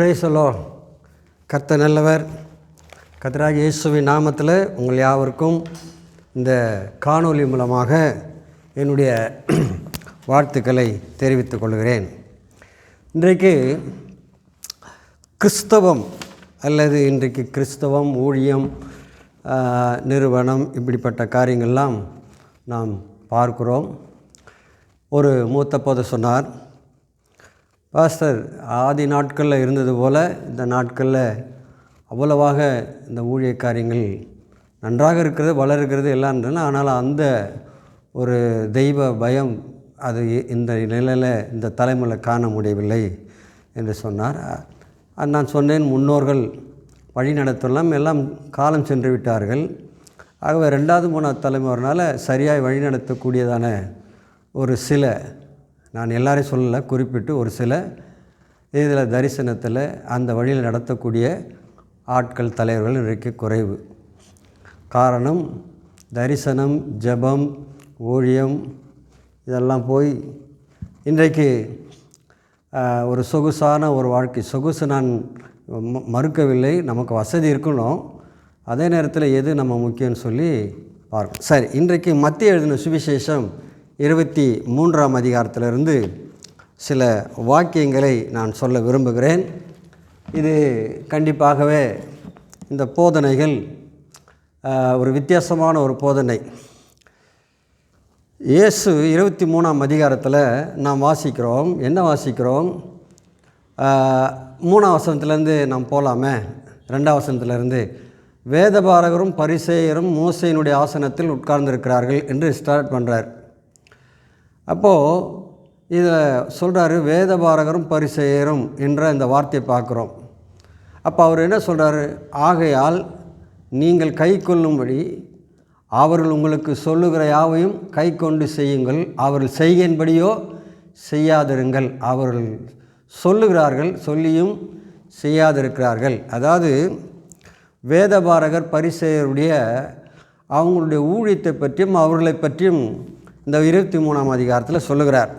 பிரேசலோ கர்த்த நல்லவர். கர்த்தராக இயேசுவின் நாமத்தில் உங்கள் யாவருக்கும் இந்த காணொலி மூலமாக என்னுடைய வாழ்த்துக்களை தெரிவித்துக் கொள்கிறேன். இன்றைக்கு கிறிஸ்தவம் அல்லது இன்றைக்கு கிறிஸ்தவம் ஊழியம் நிறுவனம் இப்படிப்பட்ட காரியங்கள்லாம் நாம் பார்க்கிறோம். ஒரு மூத்த போத சொன்னார் பாஸ்டர் ஆதி நாட்களில் இருந்தது போல் இந்த நாட்களில் அவ்வளவாக இந்த ஊழிய காரியங்கள் நன்றாக இருக்கிறது வளர்கிறது எல்லாம் இருந்தது ஆனால் அந்த ஒரு தெய்வ பயம் அது இந்த நிலையில் இந்த தலைமுறையில் காண முடியவில்லை என்று சொன்னார். நான் சொன்னேன் முன்னோர்கள் வழி நடத்தலாம் எல்லாம் காலம் சென்று விட்டார்கள். ஆகவே ரெண்டாவது மூணாவது தலைமுறைனால் சரியாய் வழி நடத்தக்கூடியதான ஒரு சில நான் எல்லாரையும் சொல்லலை குறிப்பிட்டு ஒரு சில இதில் தரிசனத்தில் அந்த வழியில் நடத்தக்கூடிய ஆட்கள் தலைவர்கள் இன்றைக்கு குறைவு. காரணம் தரிசனம் ஜெபம் ஊழியம் இதெல்லாம் போய் இன்றைக்கு ஒரு சொகுசான ஒரு வாழ்க்கை. சொகுசு நான் ம- மறுக்கவில்லை நமக்கு வசதி இருக்கணும். அதே நேரத்தில் எது நம்ம முக்கியம்னு சொல்லி பார்க்கணும் சரி இன்றைக்கு மத்திய எழுதின சுவிசேஷம் இருபத்தி மூன்றாம் அதிகாரத்திலிருந்து சில வாக்கியங்களை நான் சொல்ல விரும்புகிறேன். இது கண்டிப்பாகவே இந்த போதனைகள் ஒரு வித்தியாசமான ஒரு போதனை. இயேசு இருபத்தி மூணாம் அதிகாரத்தில் நாம் வாசிக்கிறோம். என்ன வாசிக்கிறோம்? மூணாம் வசனத்துலேருந்து நாம் போகலாமே ரெண்டாம் வசனத்துலேருந்து வேதபாரகரும் பரிசேயரும் மோசையினுடைய ஆசனத்தில் உட்கார்ந்திருக்கிறார்கள் என்று ஸ்டார்ட் பண்ணுறார் அப்போது இதில் சொல்கிறாரு வேத பாரகரும் பரிசெயரும் என்ற இந்த வார்த்தையை பார்க்குறோம். அப்போ அவர் என்ன சொல்கிறாரு ஆகையால் நீங்கள் கை கொள்ளும்படி அவர்கள் உங்களுக்கு சொல்லுகிற யாவையும் கை கொண்டு செய்யுங்கள். அவர்கள் செய்கின்படியோ செய்யாதிருங்கள். அவர்கள் சொல்லுகிறார்கள் சொல்லியும் செய்யாதிருக்கிறார்கள். அதாவது வேதபாரகர் பரிசெயருடைய அவங்களுடைய ஊழியத்தை பற்றியும் அவர்களை பற்றியும் இந்த இருபத்தி மூணாம் அதிகாரத்தில் சொல்லுகிறார்.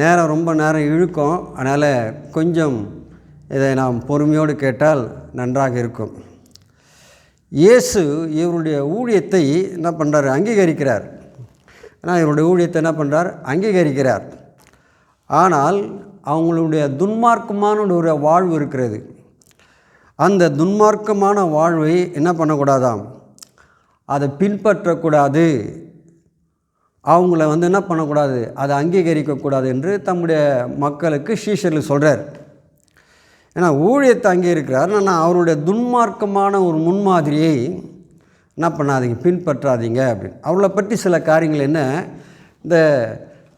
நேரம் ரொம்ப நேரம் இழுக்கும். அதனால் கொஞ்சம் இதை நாம் பொறுமையோடு கேட்டால் நன்றாக இருக்கும். இயேசு இவருடைய ஊழியத்தை என்ன பண்ணுறாரு அங்கீகரிக்கிறார். ஆனால் இவருடைய ஊழியத்தை என்ன பண்ணுறார் அங்கீகரிக்கிறார். ஆனால் அவங்களுடைய துன்மார்க்கமான ஒரு வாழ்வு இருக்கிறது. அந்த துன்மார்க்கமான வாழ்வை என்ன பண்ணக்கூடாதாம்? அதை பின்பற்றக்கூடாது. அவங்கள வந்து என்ன பண்ணக்கூடாது? அதை அங்கீகரிக்கக்கூடாது என்று தம்முடைய மக்களுக்கு ஷீஷரில் சொல்கிறார் ஏன்னா ஊழியத்தை அங்கே இருக்கிறார் நான் அவருடைய துன்மார்க்கமான ஒரு முன்மாதிரியை என்ன பண்ணாதீங்க பின்பற்றாதீங்க அப்படின்னு. அவளை பற்றி சில காரியங்கள் என்ன? இந்த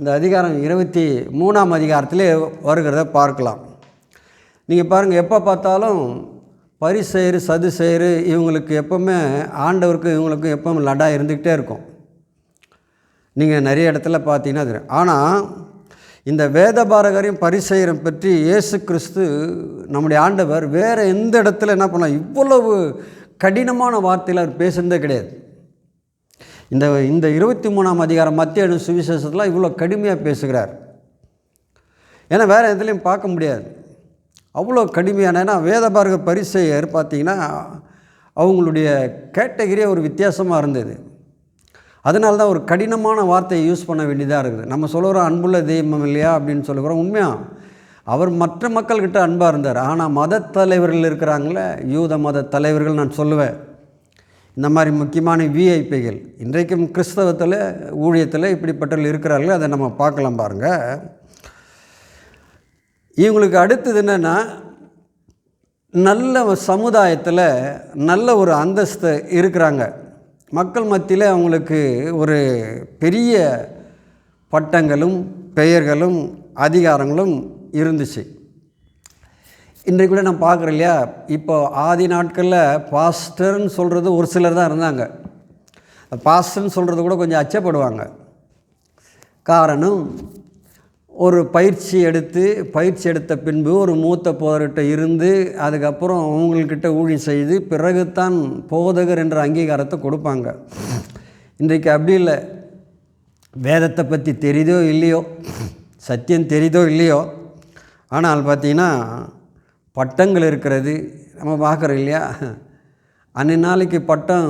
இந்த அதிகாரம் இருபத்தி மூணாம் அதிகாரத்திலே வருகிறத பார்க்கலாம். நீங்கள் பாருங்கள் எப்போ பார்த்தாலும் பரிசெயரு சதுசெயரு இவங்களுக்கு எப்போவுமே ஆண்டவருக்கு இவங்களுக்கும் எப்பவும் லடாக இருந்துக்கிட்டே இருக்கும். நீங்கள் நிறைய இடத்துல பார்த்தீங்கன்னா தெரியும் ஆனால் இந்த வேத பாரகரையும் பரிசெயரம் பற்றி இயேசு கிறிஸ்து நம்முடைய ஆண்டவர் வேறு எந்த இடத்துல என்ன பண்ணலாம் இவ்வளவு கடினமான வார்த்தையில் அவர் பேசுனதே கிடையாது. இந்த இந்த இருபத்தி மூணாம் அதிகாரம் மத்திய எழு சுவிசேஷத்தில் இவ்வளோ கடுமையாக பேசுகிறார். ஏன்னா வேறு எதுலேயும் பார்க்க முடியாது. அவ்வளோ கடுமையான ஏன்னா வேதபாரக பரிசெயர் பார்த்தீங்கன்னா அவங்களுடைய கேட்டகிரியே ஒரு வித்தியாசமாக இருந்தது. அதனால தான் ஒரு கடினமான வார்த்தையை யூஸ் பண்ண வேண்டியதாக இருக்குது. நம்ம சொல்கிறோம் அன்புள்ள தெய்வம் இல்லையா அப்படின்னு சொல்லுகிறோம். உண்மையாக அவர் மற்ற மக்கள்கிட்ட அன்பாக இருந்தார். ஆனால் மத தலைவர்கள் இருக்கிறாங்களே யூத மத தலைவர்கள் நான் சொல்லுவேன். இந்த மாதிரி முக்கியமான விஐபிகள் இன்றைக்கும் கிறிஸ்தவத்தில் ஊழியத்தில் இப்படிப்பட்டவர்கள் இருக்கிறார்கள் அதை நம்ம பார்க்கலாம் பாருங்கள் இவங்களுக்கு அடுத்தது என்னென்னா நல்ல சமுதாயத்தில் நல்ல ஒரு அந்தஸ்து இருக்கிறாங்க. மக்கள் மத்தியில் அவங்களுக்கு ஒரு பெரிய பட்டங்களும் பெயர்களும் அதிகாரங்களும் இருந்துச்சு. இன்றைக்கு கூட நான் பார்க்குறேன் இல்லையா? இப்போ ஆதி நாட்களில் பாஸ்டர்னு சொல்கிறது ஒரு சிலர் தான் இருந்தாங்க. பாஸ்டர்னு சொல்கிறது கூட கொஞ்சம் அச்சப்படுவாங்க. காரணம் ஒரு பயிற்சி எடுத்து பயிற்சி எடுத்த பின்பு ஒரு மூத்த போதர்கிட்ட இருந்து அதுக்கப்புறம் அவங்கக்கிட்ட ஊழியம் செய்து பிறகுதான் போதகர் என்ற அங்கீகாரத்தை கொடுப்பாங்க. இன்றைக்கு அப்படி இல்லை. வேதத்தை பற்றி தெரியுதோ இல்லையோ சத்தியம் தெரியுதோ இல்லையோ ஆனால் பார்த்திங்கன்னா பட்டங்கள் இருக்கிறது. நம்ம பார்க்குறோம் இல்லையா? அன்னை நாளைக்கு பட்டம்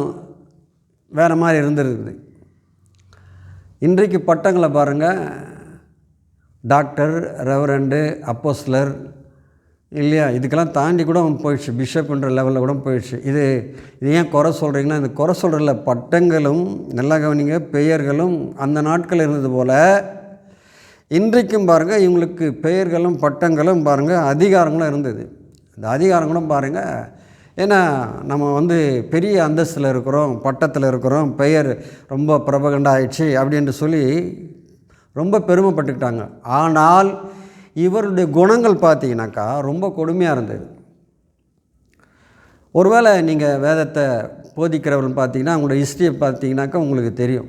வேறு மாதிரி இருந்திருக்குது. இன்றைக்கு பட்டங்களை பாருங்கள் டாக்டர் ரெவரண்டு அப்போஸ்லர் இல்லையா? இதுக்கெல்லாம் தாண்டி கூட போயிடுச்சு. பிஷப்ன்ற லெவலில் கூட போயிடுச்சு. இது இது ஏன் குறை சொல்கிறீங்கன்னா இந்த குறை சொல்கிறதில்ல பட்டங்களும் நல்லா கவனிங்க பெயர்களும் அந்த நாட்கள் இருந்தது போல் இன்றைக்கும் பாருங்கள் இவங்களுக்கு பெயர்களும் பட்டங்களும் பாருங்கள் அதிகாரங்களும் இருந்தது. இந்த அதிகாரங்களும் பாருங்கள் ஏன்னா நம்ம வந்து பெரிய அந்தஸ்தில் இருக்கிறோம் பட்டத்தில் இருக்கிறோம் பெயர் ரொம்ப பிரபகண்டாயிடுச்சு அப்படின்ட்டு சொல்லி ரொம்ப பெருமைப்பட்டுக்கிட்டாங்க. ஆனால் இவருடைய குணங்கள் பார்த்தீங்கன்னாக்கா ரொம்ப கொடுமையாக இருந்தது. ஒருவேளை நீங்கள் வேதத்தை போதிக்கிறவர்கள் பார்த்தீங்கன்னா அவங்களோட ஹிஸ்ட்ரியை பார்த்தீங்கன்னாக்கா உங்களுக்கு தெரியும்.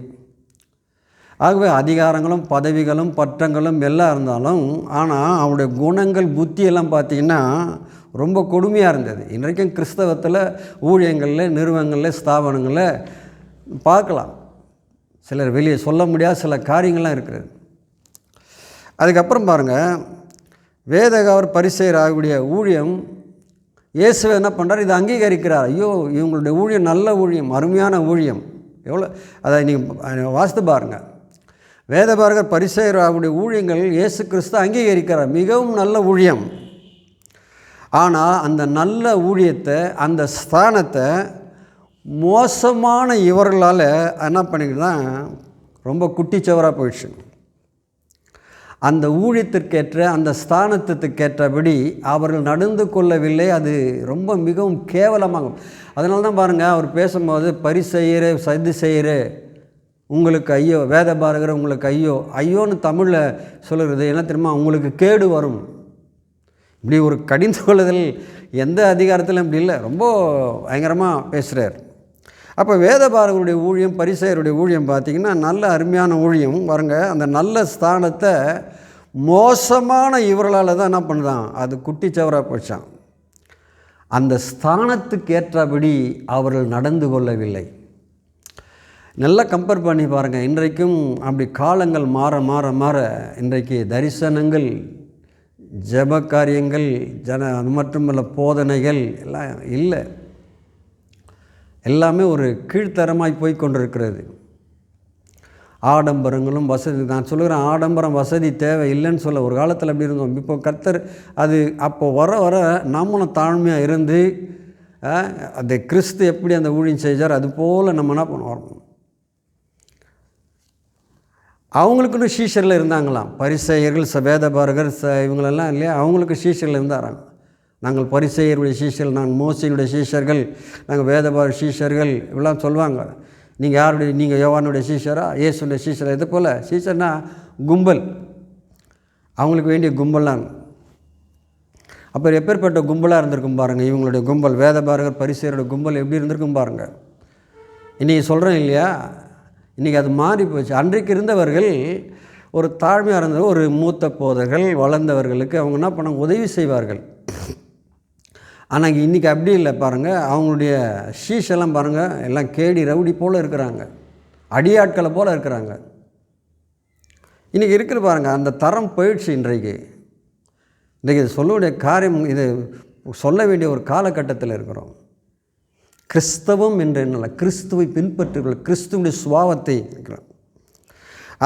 ஆகவே அதிகாரங்களும் பதவிகளும் பட்டங்களும் எல்லாம் இருந்தாலும் ஆனால் அவனுடைய குணங்கள் புத்தியெல்லாம் பார்த்திங்கன்னா ரொம்ப கொடுமையாக இருந்தது. இன்றைக்கும் கிறிஸ்தவத்தில் ஊழியங்களில் நிறுவனங்களில் ஸ்தாபனங்களில் பார்க்கலாம். சிலர் வெளியே சொல்ல முடியாத சில காரியங்கள்லாம் இருக்கிறது. அதுக்கப்புறம் பாருங்கள் வேதகாவர் பரிசெயர் ஆகக்கூடிய ஊழியம் இயேசுவை என்ன பண்ணுறார் இதை அங்கீகரிக்கிறார். ஐயோ இவங்களுடைய ஊழியம் நல்ல ஊழியம் அருமையான ஊழியம். எவ்வளோ அதை நீங்கள் வாசித்து பாருங்கள் வேதபாரகர் பரிசெயர் ஆகக்கூடிய ஊழியங்கள் இயேசு கிறிஸ்து அங்கீகரிக்கிறார். மிகவும் நல்ல ஊழியம். ஆனால் அந்த நல்ல ஊழியத்தை அந்த ஸ்தானத்தை மோசமான இவர்களால் என்ன பண்ணிக்கிட்டுதான் ரொம்ப குட்டிச்சவராக போயிடுச்சு. அந்த ஊழியத்திற்கேற்ற அந்த ஸ்தானத்துக்கேற்றபடி அவர்கள் நடந்து கொள்ளவில்லை. அது ரொம்ப மிகவும் கேவலமாகும். அதனால தான் பாருங்கள் அவர் பேசும்போது பரிசெய்கிற சதி செய்கிற உங்களுக்கு ஐயோ வேத பாரகர் உங்களுக்கு ஐயோ ஐயோன்னு தமிழில் சொல்லுறது என்ன தெரியுமா? உங்களுக்கு கேடு வரும். இப்படி ஒரு கடிந்து கொள்ளுதல் எந்த அதிகாரத்திலும் இப்படி இல்லை. ரொம்ப பயங்கரமாக பேசுகிறார் அப்போ வேதபாரகருடைய ஊழியம் பரிசெயருடைய ஊழியம் பார்த்திங்கன்னா நல்ல அருமையான ஊழியம். வருங்க அந்த நல்ல ஸ்தானத்தை மோசமான இவர்களால் தான் என்ன பண்ணுறான் அது குட்டிச்சவராக போச்சான் அந்த ஸ்தானத்துக்கு ஏற்றபடி அவர்கள் நடந்து கொள்ளவில்லை. நல்லா கம்பேர் பண்ணி பாருங்கள் இன்றைக்கும் அப்படி காலங்கள் மாற மாற மாற இன்றைக்கு தரிசனங்கள் ஜப காரியங்கள் ஜன அது மட்டுமல்ல போதனைகள் எல்லாம் இல்லை. எல்லாமே ஒரு கீழ்த்தரமாய் போய் கொண்டிருக்கிறது. ஆடம்பரங்களும் வசதி நான் சொல்லுகிறேன் ஆடம்பரம் வசதி தேவை இல்லைன்னு சொல்ல ஒரு காலத்தில் அப்படி இருந்தோம். இப்போ கர்த்தர் அது அப்போ வர வர நாமளும் தாழ்மையாக இருந்து அந்த கிறிஸ்து எப்படி அந்த ஊழியம் செய்தார் அது போல் நம்ம என்ன பண்ணுவோம்? அவங்களுக்குன்னு ஷீஷரில் இருந்தாங்களாம். பரிசெயர்கள் ச வேதபாரகர் ச இவங்களெல்லாம் இல்லையா? அவங்களுக்கு ஷீஷரில் இருந்தாராங்க நாங்கள் பரிசெயருடைய சீஷர்கள் நாங்கள் மோசையினுடைய சீஷர்கள் நாங்கள் வேதபார சீஷர்கள் இப்படிலாம் சொல்லுவாங்க. நீங்கள் யாருடைய நீங்கள் யோவானுடைய சீஷரா இயேசுடைய சீஷரா இது போல் சீஷர்னா கும்பல். அவங்களுக்கு வேண்டிய கும்பல்லாம். அப்போ எப்பேற்பட்ட கும்பலாக இருந்திருக்கும் பாருங்கள் இவங்களுடைய கும்பல் வேதபாரகர் பரிசெயருடைய கும்பல் எப்படி இருந்திருக்கும் பாருங்கள் இன்றைக்கி சொல்கிறேன் இல்லையா? இன்றைக்கி அது மாறி போச்சு. அன்றைக்கு இருந்தவர்கள் ஒரு தாழ்மையாக இருந்தவர் ஒரு மூத்த போதர்கள் வளர்ந்தவர்களுக்கு அவங்க என்ன பண்ணாங்க உதவி செய்வார்கள். ஆனால் இன்றைக்கி அப்படி இல்லை பாருங்கள் அவங்களுடைய ஷீஷெல்லாம் பாருங்கள் எல்லாம் கேடி ரவுடி போல் இருக்கிறாங்க. அடியாட்களை போல் இருக்கிறாங்க. இன்றைக்கி இருக்கிற பாருங்கள் அந்த தரம் போயிடுச்சு இன்றைக்கு. இன்றைக்கி இது சொல்ல வேண்டிய காரியம் இது சொல்ல வேண்டிய ஒரு காலகட்டத்தில் இருக்கிறோம். கிறிஸ்தவம் என்று என்னல்ல கிறிஸ்துவை பின்பற்றுகள் கிறிஸ்துவனுடைய சுவாவத்தை இருக்கிறோம்.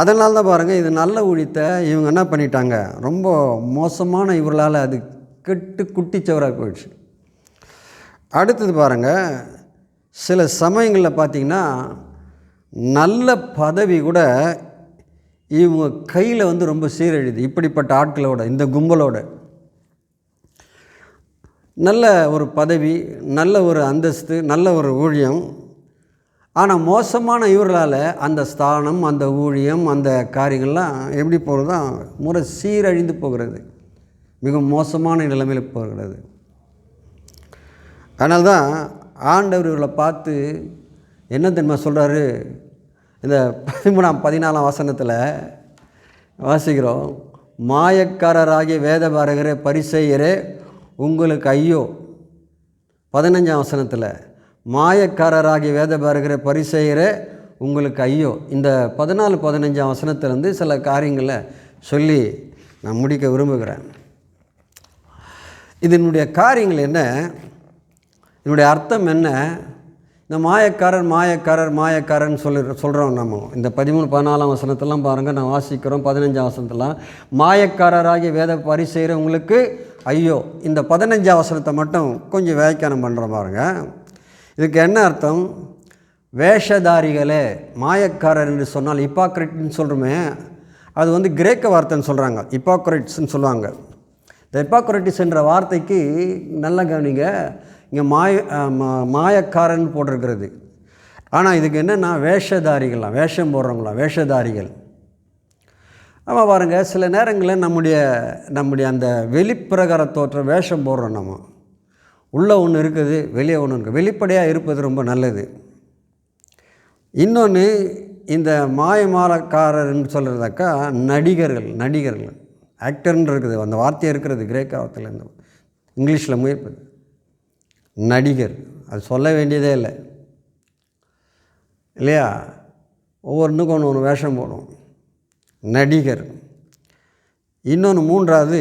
அதனால தான் பாருங்கள் இது நல்ல ஊழியத்தை இவங்க என்ன பண்ணிட்டாங்க? ரொம்ப மோசமான இவர்களால் அது கெட்டு குட்டிச்சவராக போயிடுச்சு. அடுத்தது பாருங்கள் சில சமயங்களில் பார்த்திங்கன்னா நல்ல பதவி கூட இவங்க கையில் வந்து ரொம்ப சீரழிது இப்படிப்பட்ட ஆட்களோட இந்த கும்பலோட. நல்ல ஒரு பதவி நல்ல ஒரு அந்தஸ்து நல்ல ஒரு ஊழியம். ஆனால் மோசமான இவர்களால் அந்த ஸ்தானம் அந்த ஊழியம் அந்த காரியங்கள்லாம் எப்படி போகிறது தான் முறை சீரழிந்து போகிறது. மிக மோசமான நிலைமையில் போகிறது. அதனால தான் ஆண்டவர் இவர்களை பார்த்து என்ன தெரியுமா சொல்கிறாரு இந்த பதிமூணாம் பதினாலாம் வசனத்தில் வாசிக்கிறோம் மாயக்காரராகிய வேதபாரகரே பரிசெய்யரே உங்களுக்கு ஐயோ. பதினஞ்சாம் வசனத்தில் மாயக்காரராகிய வேதபாரகரே பரிசெய்யரே உங்களுக்கு ஐயோ. இந்த பதினாலு பதினஞ்சாம் வசனத்திலேருந்து சில காரியங்களை சொல்லி நான் முடிக்க விரும்புகிறேன். இதனுடைய காரியங்கள் என்ன? இதனுடைய அர்த்தம் என்ன? இந்த மாயக்காரர் மாயக்காரர் மாயக்காரன் சொல்லி சொல்கிறோம் நம்ம. இந்த பதிமூணு பதினாலாம் வசனத்தெல்லாம் பாருங்கள் நான் வாசிக்கிறோம். பதினஞ்சாம் வசனத்தெல்லாம். மாயக்காரராகிய வேத பரிசெய்கிறவங்களுக்கு ஐயோ இந்த பதினஞ்சாம் வசனத்தை மட்டும் கொஞ்சம் வியாக்கியானம் பண்ணுறோம் பாருங்கள் இதுக்கு என்ன அர்த்தம்? வேஷதாரிகளே மாயக்காரர் என்று சொன்னால் இப்பாக்ரெட்னு சொல்கிறோமே அது வந்து கிரேக்க வார்த்தைன்னு சொல்கிறாங்க இப்பாக்ரெட்ஸ்ன்னு சொல்லுவாங்க. இந்த இப்பாக்ரட்டிஸ் என்ற வார்த்தைக்கு நல்ல கவனிங்க. இங்கே மாய மா- மாயக்காரன் போட்டிருக்கிறது. ஆனால் இதுக்கு என்னென்னா வேஷதாரிகள்லாம் வேஷம் போடுறவங்களாம் வேஷதாரிகள். ஆமாம் பாருங்கள் சில நேரங்களில் நம்முடைய நம்முடைய அந்த வெளிப்பிரகார தோற்றம் வேஷம் போடுறோம் நம்ம. உள்ளே ஒன்று இருக்குது வெளியே ஒன்று இருக்குது வெளிப்படையாக இருப்பது ரொம்ப நல்லது. இன்னொன்று இந்த மாயமாலக்காரர்னு சொல்கிறதாக்கா நடிகர்கள் நடிகர்கள். ஆக்டர்ன்னு இருக்குது அந்த வார்த்தை இருக்கிறது கிரேக்காவத்தில் இந்த இங்கிலீஷில் முயற்பது நடிகர். அது சொல்ல வேண்டியதே இல்லை. இல்லையா? ஒவ்வொன்றுக்கும் ஒன்று ஒன்று வேஷம் போடும் நடிகர். இன்னொன்று மூன்றாவது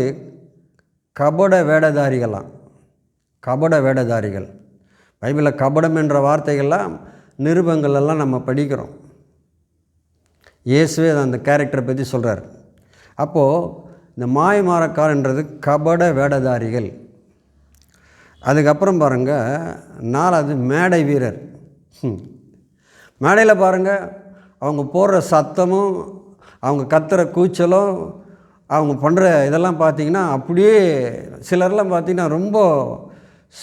கபட வேடதாரிகளாம் கபட வேடதாரிகள். பைபிளில் கபடம் என்ற வார்த்தைகள்லாம் நிருபங்கள் எல்லாம் நம்ம படிக்கிறோம். இயேசுவே அந்த கேரக்டரை பற்றி சொல்கிறார் அப்போது இந்த மாயமாரக்காரன்றது கபட வேடதாரிகள். அதுக்கப்புறம் பாருங்கள் நாலாவது மேடை வீரர். மேடையில் பாருங்கள் அவங்க போடுற சத்தமும் அவங்க கத்துற கூச்சலும் அவங்க பண்ணுற இதெல்லாம் பார்த்தீங்கன்னா அப்படியே சிலர்லாம் பார்த்திங்கன்னா ரொம்ப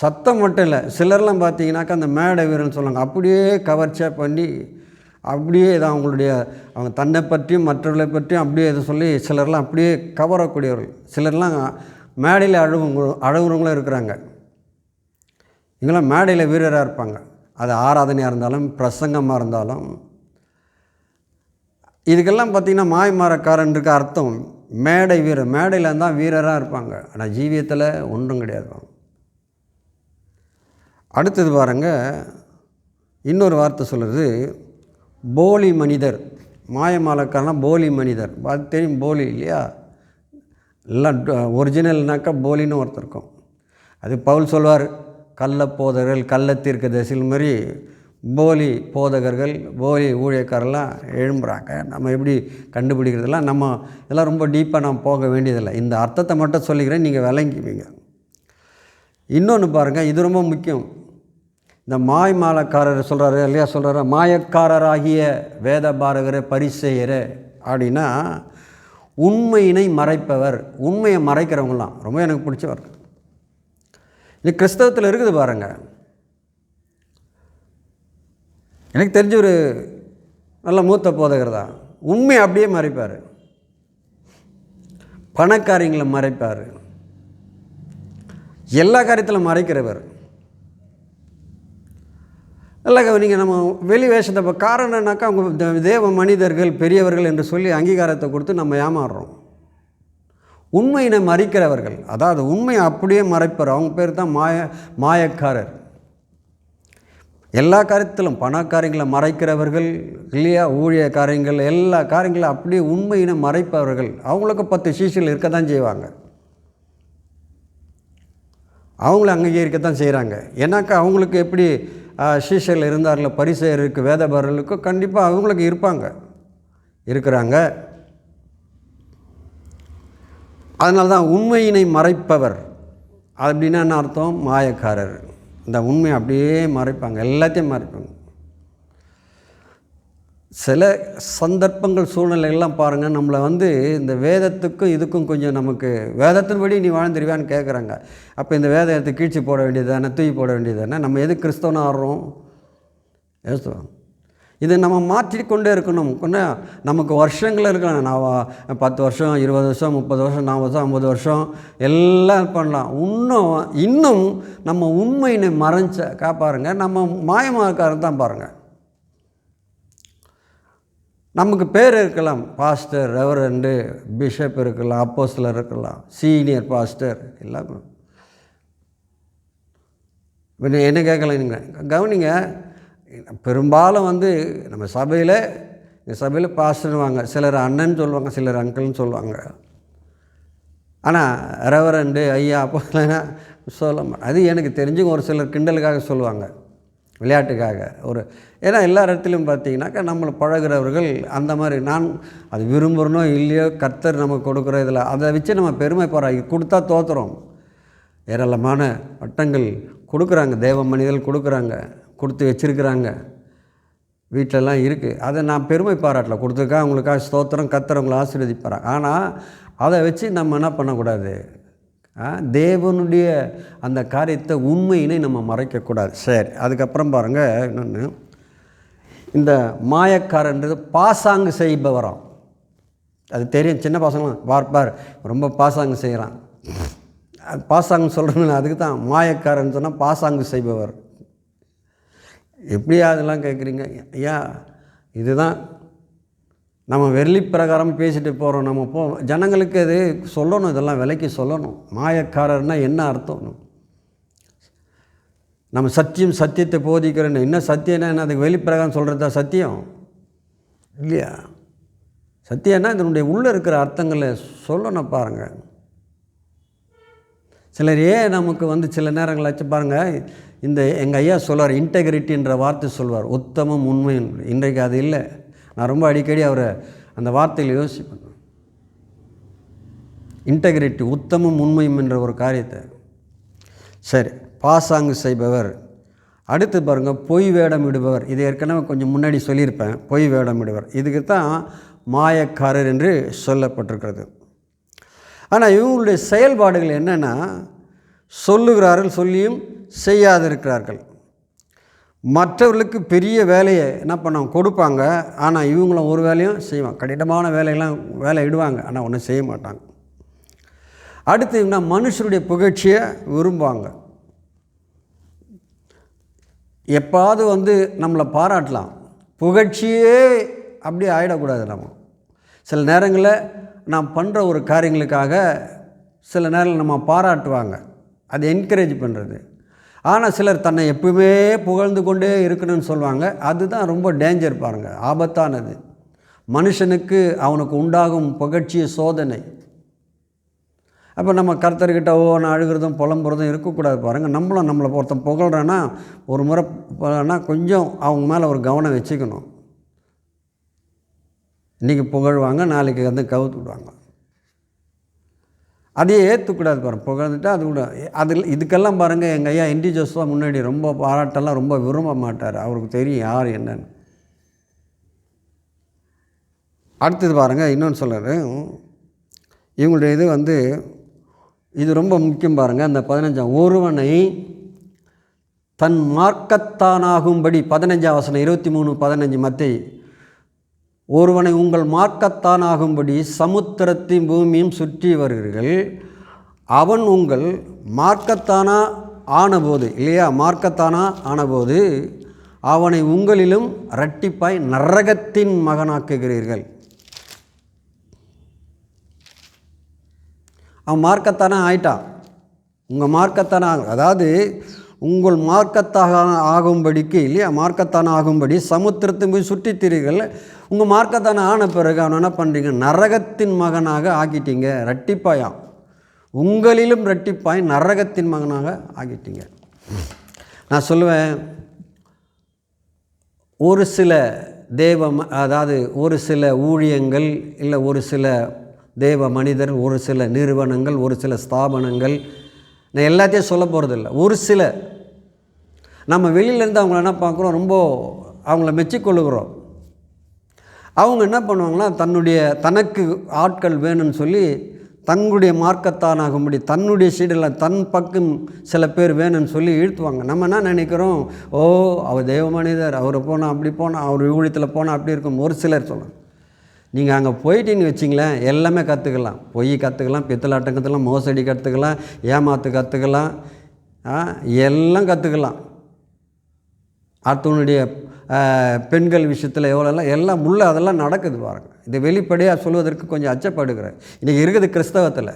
சத்தம் மட்டும் இல்லை. சிலர்லாம் பார்த்தீங்கன்னாக்கா அந்த மேடை வீரன் சொல்லுவாங்க. அப்படியே கவர்ச்சியாக பண்ணி அப்படியே இதை அவங்களுடைய அவங்க தன்னை பற்றியும் மற்றவர்களை பற்றியும் அப்படியே இதை சொல்லி சிலர்லாம் அப்படியே கவரக்கூடியவர்கள். சிலர்லாம் மேடையில் அழுவங்க அழுகுறவங்களும் இருக்கிறாங்க. இவங்களாம் மேடையில் வீரராக இருப்பாங்க. அது ஆராதனையாக இருந்தாலும் பிரசங்கமாக இருந்தாலும். இதுக்கெல்லாம் பார்த்திங்கன்னா மாய்மாரக்காரன்ருக்கு அர்த்தம். மேடை வீரர் மேடையில் இருந்தால் வீரராக இருப்பாங்க. ஆனால் ஜீவியத்தில் ஒன்றும் கிடையாது அடுத்தது பாருங்க இன்னொரு வார்த்தை சொல்கிறது போலி மனிதர். மாயமாலக்காரனா போலி மனிதர். அது தெரியும் போலி இல்லையா? எல்லாம் ஒரிஜினல்னாக்கா போலின்னு ஒருத்தர் இருக்கும். அது பவுல் சொல்வார் கள்ள போதகர்கள் கள்ள மாதிரி போலி போதகர்கள் போலி ஊழியக்காரெல்லாம் எழும்புறாங்க. நம்ம எப்படி கண்டுபிடிக்கிறதெல்லாம் நம்ம இதெல்லாம் ரொம்ப டீப்பாக நம்ம போக வேண்டியதில்லை. இந்த அர்த்தத்தை மட்டும் சொல்லிக்கிறேன் நீங்கள் விளங்கிக்குவீங்க இன்னொன்று பாருங்கள் இது ரொம்ப முக்கியம். இந்த மாய் மாலக்காரர் சொல்கிறாரு இல்லையா சொல்கிறாரு மாயக்காரராகிய வேத பாரகரை பரிசெயர அப்படின்னா உண்மையினை மறைப்பவர் உண்மையை மறைக்கிறவங்களாம் ரொம்ப எனக்கு பிடிச்சவர். இது கிறிஸ்தவத்தில் இருக்குது பாருங்கள் எனக்கு தெரிஞ்ச ஒரு நல்ல மூத்த போதகர் தான். உண்மையை அப்படியே மறைப்பார். பணக்காரியங்களை மறைப்பார். எல்லா காரியத்திலும் மறைக்கிறவர். இல்லை நீங்கள் நம்ம வெளி வேஷத்தை இப்போ காரணம் என்னன்னாக்கா அவங்க தேவ மனிதர்கள் பெரியவர்கள் என்று சொல்லி அங்கீகாரத்தை கொடுத்து நம்ம ஏமாறுறோம். உண்மையினை மறைக்கிறவர்கள். அதாவது உண்மையை அப்படியே மறைப்பர் அவங்க பேர் தான் மாய மாயக்காரர். எல்லா காரியத்திலும் பணக்காரங்களை மறைக்கிறவர்கள் இல்லையா? ஊழிய காரியங்கள் எல்லா காரியங்களும் அப்படியே உண்மையினை மறைப்பவர்கள். அவங்களுக்கு பத்து சீசிகள் இருக்க தான் செய்வாங்க. அவங்கள அங்கீகரிக்கத்தான் செய்கிறாங்க ஏன்னாக்கா அவங்களுக்கு எப்படி சீசையில் இருந்தார்களோ பரிசெயருக்கு வேதபர்களுக்கோ கண்டிப்பாக அவங்களுக்கு இருப்பாங்க. இருக்கிறாங்க. அதனால தான் உண்மையினை மறைப்பவர். அப்படின்னா என்ன அர்த்தம்? மாயக்காரர். இந்த உண்மையை அப்படியே மறைப்பாங்க. எல்லாத்தையும் மறைப்பாங்க. சில சந்தர்ப்பங்கள் சூழ்நிலைகள்லாம் பாருங்கள் நம்மளை வந்து இந்த வேதத்துக்கும் இதுக்கும் கொஞ்சம் நமக்கு வேதத்தின்படி நீ வாழ்ந்துருவியான்னு கேட்குறாங்க அப்போ இந்த வேதத்தை கீழ்ச்சி போட வேண்டியது தானே தூக்கி போட வேண்டியது தானே? நம்ம எது கிறிஸ்தவனாக ஆடுறோம்? ஏசுவாங்க இதை நம்ம மாற்றிக்கொண்டே இருக்கணும். கொஞ்சம் நமக்கு வருஷங்கள் இருக்கலாம். நான் பத்து வருஷம் இருபது வருஷம் முப்பது வருஷம் நாற்பது வருஷம் ஐம்பது வருஷம் எல்லாம் பண்ணலாம். இன்னும் இன்னும் நம்ம உண்மையினை மறைஞ்ச காப்பாருங்க. நம்ம மாயமாக்காரன் தான் பாருங்கள் நமக்கு பேர் இருக்கலாம். பாஸ்டர் ரெவரண்டு பிஷப் இருக்கலாம் அப்போஸில் இருக்கலாம் சீனியர் பாஸ்டர் எல்லாம் என்ன கேட்கலாம் நீங்கள் கவனிங்க. பெரும்பாலும் வந்து நம்ம சபையில் இந்த சபையில் பாஸ்டர்வாங்க சிலர் அண்ணன் சொல்லுவாங்க சிலர் அங்கிள்னு சொல்லுவாங்க. ஆனால் ரெவரண்டு ஐயா அப்போ சொல்ல அது எனக்கு தெரிஞ்சு ஒரு சிலர் கிண்டலுக்காக சொல்லுவாங்க விளையாட்டுக்காக. ஒரு ஏன்னா எல்லா இடத்துலையும் பார்த்தீங்கன்னாக்கா நம்மளை பழகுறவர்கள் அந்த மாதிரி நான் அது விரும்புகிறனோ இல்லையோ கர்த்தர் நமக்கு கொடுக்குற இதில் அதை வச்சு நம்ம பெருமை பாராங்க கொடுத்தா தோற்றுறோம் ஏராளமான வட்டங்கள் கொடுக்குறாங்க தேவ மனிதர்கள் கொடுக்குறாங்க. கொடுத்து வச்சிருக்கிறாங்க. வீட்டிலலாம் இருக்குது அதை நான் பெருமை பாராட்டல. கொடுத்துருக்கா அவங்களுக்காக ஸ்தோத்திரம் கத்துறவங்களை அவங்களை ஆசீர்வதிப்பாராங்க ஆனால் அதை வச்சு நம்ம என்ன பண்ணக்கூடாது? ஆ, தேவனுடைய அந்த காரியத்தை உண்மையினை நம்ம மறைக்கக்கூடாது. சரி அதுக்கப்புறம் பாருங்கள் இன்னொன்று இந்த மாயக்காரன்றது பாசாங்கு செய்பவராம். அது தெரியும் சின்ன பசங்களாம். பார்ப்பார் பார் ரொம்ப பாசாங்கு செய்கிறான் அது பாசாங்கு சொல்கிறேன்னு அதுக்கு தான் மாயக்காரன் சொன்னால் பாசாங்கு செய்பவர். எப்படியா அதெல்லாம் கேட்குறீங்க? ஐயா இதுதான். நம்ம வெள்ளி பிரகாரம் பேசிட்டு போகிறோம் நம்ம போ ஜனங்களுக்கு அது சொல்லணும் இதெல்லாம் விலைக்கு சொல்லணும். மாயக்காரர்னால் என்ன அர்த்தம்? நம்ம சத்தியம் சத்தியத்தை போதிக்கிறேன்னு. என்ன சத்தியம்னா என்ன? அதுக்கு வெளிப்பிரகாரம் சொல்கிறதா சத்தியம்? இல்லையா? சத்தியம்னா இதனுடைய உள்ளே இருக்கிற அர்த்தங்களை சொல்லணும் பாருங்கள் சிலர் ஏன் நமக்கு வந்து சில நேரங்கள் ஆச்சு பாருங்கள் இந்த எங்கள் ஐயா சொல்வார் இன்டெகிரிட்டின்ற வார்த்தை சொல்வார். உத்தமம் உண்மை. இன்றைக்கு அது இல்லை. நான் ரொம்ப அடிக்கடி அவரை அந்த வார்த்தையில் யோசிப்பேன். இன்டெகிரிட்டி உத்தமம் உண்மையும் என்ற ஒரு காரியத்தை. சரி பாசாங்கு செய்பவர். அடுத்து பாருங்கள் பொய் வேடம் இடுபவர். இது ஏற்கனவே கொஞ்சம் முன்னாடி சொல்லியிருப்பேன். பொய் வேடம் இடுவர் இதுக்கு தான் மாயக்காரர் என்று சொல்லப்பட்டிருக்கிறது. ஆனால் இவங்களுடைய செயல்பாடுகள் என்னென்னா சொல்லுகிறார்கள் சொல்லியும் செய்யாதிருக்கிறார்கள். மற்றவர்களுக்கு பெரிய வேலையை என்ன பண்ணுவாங்க கொடுப்பாங்க. ஆனால் இவங்களும் ஒரு வேலையும் செய்வாங்க. கடினமான வேலையெல்லாம் வேலை இடுவாங்க. ஆனால் ஒன்றும் செய்ய மாட்டாங்க. அடுத்து இவங்க மனுஷருடைய புகழ்ச்சியை விரும்புவாங்க. எப்பாவது வந்து நம்மளை பாராட்டலாம். புகழ்ச்சியே அப்படியே ஆகிடக்கூடாது நம்ம. சில நேரங்களில் நாம் பண்ணுற ஒரு காரியங்களுக்காக சில நேரங்களில் நம்ம பாராட்டுவாங்க. அது என்கரேஜ் பண்ணுறது ஆனால் சிலர் தன்னை எப்பவுமே புகழ்ந்து கொண்டே இருக்கணும்னு சொல்லுவாங்க. அதுதான் ரொம்ப டேஞ்சர் பாருங்கள் ஆபத்தானது. மனுஷனுக்கு அவனுக்கு உண்டாகும் புகழ்ச்சிய சோதனை. அப்போ நம்ம கர்த்தர்கிட்ட ஓ நான் அழுகிறதும் புலம்புறதும் இருக்கக்கூடாது பாருங்கள் நம்மளும் நம்மளை ஒருத்தன் புகழ்கிறேன்னா ஒரு முறை கொஞ்சம் அவங்க மேலே ஒரு கவனம் வச்சுக்கணும். இன்றைக்கி புகழ்வாங்க நாளைக்கு வந்து கவுத்து விடுவாங்க. அதையே ஏற்றுக்கூடாது பாருங்கள் புகழ்ந்துட்டு அது கூட. அதில் இதுக்கெல்லாம் பாருங்கள் எங்கள் ஐயா என்டி ஜோஸ் தான் முன்னாடி ரொம்ப பாராட்டெல்லாம் ரொம்ப விரும்ப மாட்டார். அவருக்கு தெரியும் யார் என்னன்னு. அடுத்தது பாருங்கள் இன்னொன்று சொல்கிறாரு இவங்களுடைய இது வந்து இது ரொம்ப முக்கியம் பாருங்கள் அந்த பதினஞ்சாம் ஒருவனை தன் மார்க்கத்தானாகும்படி பதினஞ்சாம் வசனம் இருபத்தி மூணு பதினஞ்சு மத்திய. ஒருவனை உங்கள் மார்க்கத்தானாகும்படி சமுத்திரத்தையும் பூமியும் சுற்றி வருகிறீர்கள். அவன் உங்கள் மார்க்கத்தானா ஆனபோது இல்லையா? மார்க்கத்தானா ஆனபோது அவனை உங்களிலும் இரட்டிப்பாய் நரகத்தின் மகனாக்குகிறீர்கள். அவன் மார்க்கத்தானே ஆயிட்டான். உங்கள் மார்க்கத்தானா அதாவது உங்கள் மார்க்கத்தாக ஆகும்படிக்கு இல்லையா? மார்க்கத்தான ஆகும்படி சமுத்திரத்தை போய் சுற்றித் திரிகள். உங்கள் மார்க்கத்தான ஆன பிறகு அவன் என்ன பண்ணுறீங்க நரகத்தின் மகனாக ஆக்கிட்டீங்க ரெட்டிப்பாயாம் உங்களிலும் ரெட்டிப்பாய் நரகத்தின் மகனாக ஆக்கிட்டீங்க நான் சொல்லுவேன் ஒரு சில தேவ அதாவது ஒரு சில ஊழியங்கள் இல்லை ஒரு சில தேவ மனிதர் ஒரு சில நிறுவனங்கள் ஒரு சில ஸ்தாபனங்கள் நான் எல்லாத்தையும் சொல்ல போகிறதில்ல ஒரு சில நம்ம வெளியிலேருந்து அவங்கள என்ன பார்க்குறோம்? ரொம்ப அவங்கள மெச்சிக்கொள்ளுகிறோம். அவங்க என்ன பண்ணுவாங்கன்னா தன்னுடைய தனக்கு ஆட்கள் வேணும்னு சொல்லி தன்னுடைய மார்க்கத்தானாகும்படி தன்னுடைய சீடில் தன் பக்கம் சில பேர் வேணும்னு சொல்லி இழுத்துவாங்க. நம்ம என்ன நினைக்கிறோம்? ஓ அவர் தெய்வ மனிதர் அவர் போனால் அப்படி போனால் அவர் ஊழியத்தில் போனால் அப்படி இருக்கும். ஒரு சிலர் சொல்லணும் நீங்கள் அங்கே போயிட்டீங்கன்னு வச்சிங்களேன் எல்லாமே கற்றுக்கலாம் பொய் கற்றுக்கலாம் பித்தலாட்டம் கற்றுக்கலாம் மோசடி கற்றுக்கலாம் ஏமாத்து கற்றுக்கலாம் எல்லாம் கற்றுக்கலாம் அடுத்தவனுடைய பெண்கள் விஷயத்தில் எவ்வளோலாம் எல்லாம் உள்ள அதெல்லாம் நடக்குது பாருங்க. இதை வெளிப்படையாக சொல்வதற்கு கொஞ்சம் அச்சப்படுகிறேன். இன்றைக்கி இருக்குது கிறிஸ்தவத்தில்.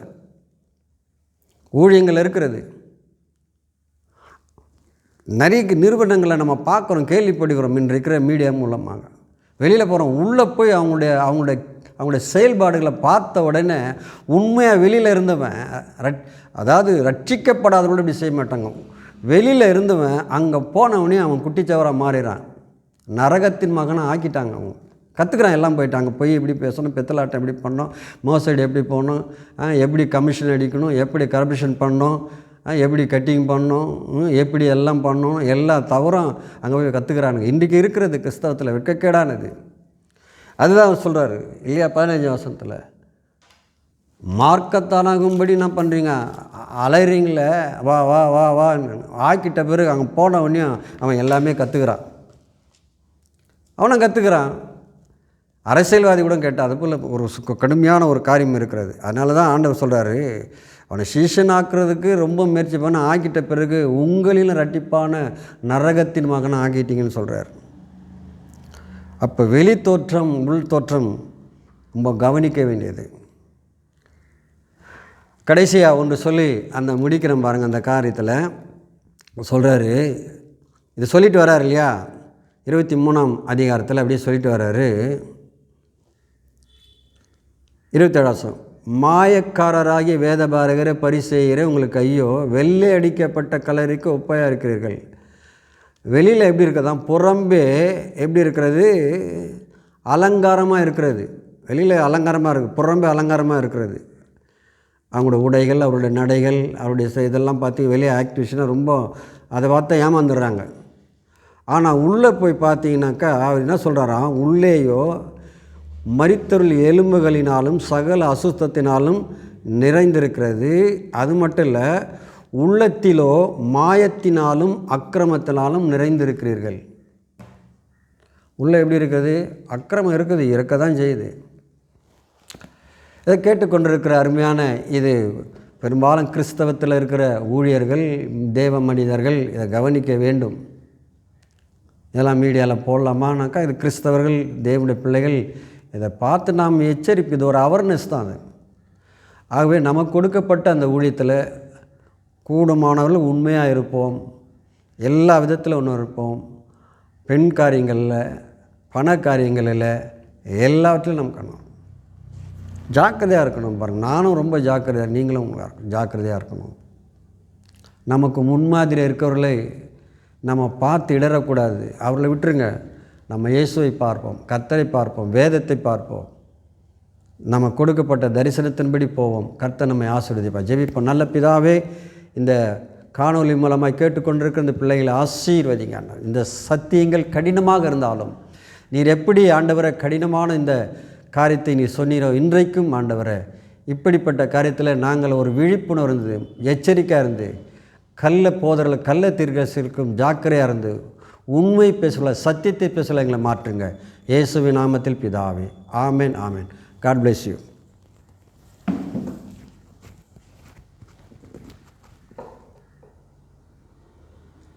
ஊழியங்கள் இருக்கிறது. நிறைய நிறுவனங்களை நம்ம பார்க்குறோம் கேள்விப்படுகிறோம். இன்று இருக்கிற மீடியா மூலமாக. வெளியில் போகிறோம் உள்ளே போய் அவங்களுடைய அவங்களுடைய அவங்களுடைய செயல்பாடுகளை பார்த்த உடனே உண்மையாக வெளியில் இருந்தவன் ரட் அதாவது ரட்சிக்கப்படாதவங்களோட இப்படி செய்ய மாட்டாங்க. வெளியில் இருந்தவன் அங்கே போனவனே அவன் குட்டிச்சவராக மாறிறான் நரகத்தின் மகனை ஆக்கிட்டாங்க அவங்க. கற்றுக்குறான் எல்லாம் போயிட்டாங்க போய் எப்படி பேசணும் பித்தலாட்டம் எப்படி பண்ணணும் மோசடி எப்படி போகணும் ஆ, எப்படி கமிஷன் அடிக்கணும் எப்படி கரப்ஷன் பண்ணணும் எப்படி கட்டிங் பண்ணணும் எப்படி எல்லாம் பண்ணணும் எல்லா தவறும் அங்கே போய் கற்றுக்குறானுங்க இன்றைக்கி இருக்கிறது கிறிஸ்தவத்தில் வெட்கக்கேடானது. அதுதான் அவர் சொல்கிறாரு இல்லையா பதினஞ்சு வருஷத்தில் மார்க்கத்தானாகும்படி என்ன பண்ணுறீங்க அலைறீங்களே. வா வா வா வா. ஆக்கிட்ட பிறகு அங்கே போன உடனேயும் அவன் எல்லாமே கற்றுக்கிறான் அவனும் கற்றுக்குறான் அரசியல்வாதி கூட கேட்டால் அதுக்குள்ளே ஒரு கடுமையான ஒரு காரியம் இருக்கிறது. அதனால தான் ஆண்டவர் சொல்கிறாரு அவனை சீஷன் ஆக்குறதுக்கு ரொம்ப முயற்சி பண்ண. ஆக்கிட்ட பிறகு உங்களிலும் ரட்டிப்பான நரகத்தின் மகனை ஆக்கிட்டீங்கன்னு சொல்கிறார் அப்போ வெளி தோற்றம் உள் தோற்றம் ரொம்ப கவனிக்க வேண்டியது. கடைசியாக ஒன்று சொல்லி அந்த முடிக்கிறேன் பாருங்கள் அந்த காரியத்தில். சொல்கிறாரு இது சொல்லிட்டு வர்றாரு இல்லையா? இருபத்தி மூணாம் அதிகாரத்தில் அப்படியே சொல்லிட்டு வர்றாரு இருபத்தேழாசம் மாயக்காரராகிய வேதபாரகரை பரிசெய்கிற உங்களுக்கு ஐயோ வெள்ளை அடிக்கப்பட்ட கலருக்கு ஒப்பையாக இருக்கிறீர்கள்? வெளியில் எப்படி இருக்கதான் புறம்பே எப்படி இருக்கிறது? அலங்காரமாக இருக்கிறது. வெளியில் அலங்காரமாக இருக்குது புறம்பே அலங்காரமாக இருக்கிறது. அவங்களோட உடைகள் அவருடைய நடைகள் அவருடைய இதெல்லாம் பார்த்து வெளியே ஆக்டிவிஷனாக ரொம்ப அதை பார்த்தா ஏமாந்துடுறாங்க. ஆனால் உள்ளே போய் பார்த்தீங்கன்னாக்கா அவர் என்ன சொல்கிறாராம் உள்ளேயோ மரித்தருள் எலும்புகளினாலும் சகல அசுத்தத்தினாலும் நிறைந்திருக்கிறது. அது மட்டும் இல்லை உள்ளத்திலோ மாயத்தினாலும் அக்கிரமத்தினாலும் நிறைந்திருக்கிறீர்கள். உள்ளே எப்படி இருக்குது? அக்கிரமம் இருக்குது இருக்க தான் செய்யுது. இதை கேட்டுக்கொண்டிருக்கிற அருமையான இது பெரும்பாலும் கிறிஸ்தவத்தில் இருக்கிற ஊழியர்கள் தேவ மனிதர்கள் இதை கவனிக்க வேண்டும். இதெல்லாம் மீடியாவில் போடலாமானாக்கா இது கிறிஸ்தவர்கள் தேவனுடைய பிள்ளைகள் இதை பார்த்து நாம் எச்சரிப்பு இது ஒரு அவேர்னஸ் தான் அது. ஆகவே நமக்கு கொடுக்கப்பட்ட அந்த ஊழியத்தில் கூடுமானவர்கள் உண்மையாக இருப்போம் எல்லா விதத்தில் ஒன்று இருப்போம். பெண் காரியங்களில் பண காரியங்களில் எல்லாவற்றிலும் நம்ம காணணும் ஜாக்கிரதையாக இருக்கணும் பாருங்கள் நானும் ரொம்ப ஜாக்கிரதையாக நீங்களும் ஜாக்கிரதையாக இருக்கணும். நமக்கு முன்மாதிரி இருக்கிறவர்களை நம்ம பார்த்து இடறக்கூடாது. அவர்களை விட்டுருங்க. நம்ம இயேசுவை பார்ப்போம் கர்த்தரை பார்ப்போம் வேதத்தை பார்ப்போம். நம்ம கொடுக்கப்பட்ட தரிசனத்தின்படி போவோம். கர்த்தர் நம்மை ஆசீர்வதிப்பார். ஜெபிப்போம். நல்ல பிதாவே இந்த காணொளி மூலமாக கேட்டுக்கொண்டிருக்கிற இந்த பிள்ளைகளை ஆசீர்வதிங்க இந்த சத்தியங்கள் கடினமாக இருந்தாலும் நீர் எப்படி ஆண்டவரை கடினமான இந்த காரியத்தை நீ சொன்னீரோ? இன்றைக்கும் ஆண்டவரை இப்படிப்பட்ட காரியத்தில் நாங்கள் ஒரு விழிப்புணர்வு இருந்து எச்சரிக்கையாக இருந்து கள்ள போதரில் கள்ள தீர்க்கசிற்கும் ஜாக்கிரையாக இருந்து உண்மை பேசல சத்தியத்தை பேசல எங்களை மாற்றுங்க. இயேசுவின் நாமத்தில் பிதாவே. ஆமேன் ஆமேன். God bless you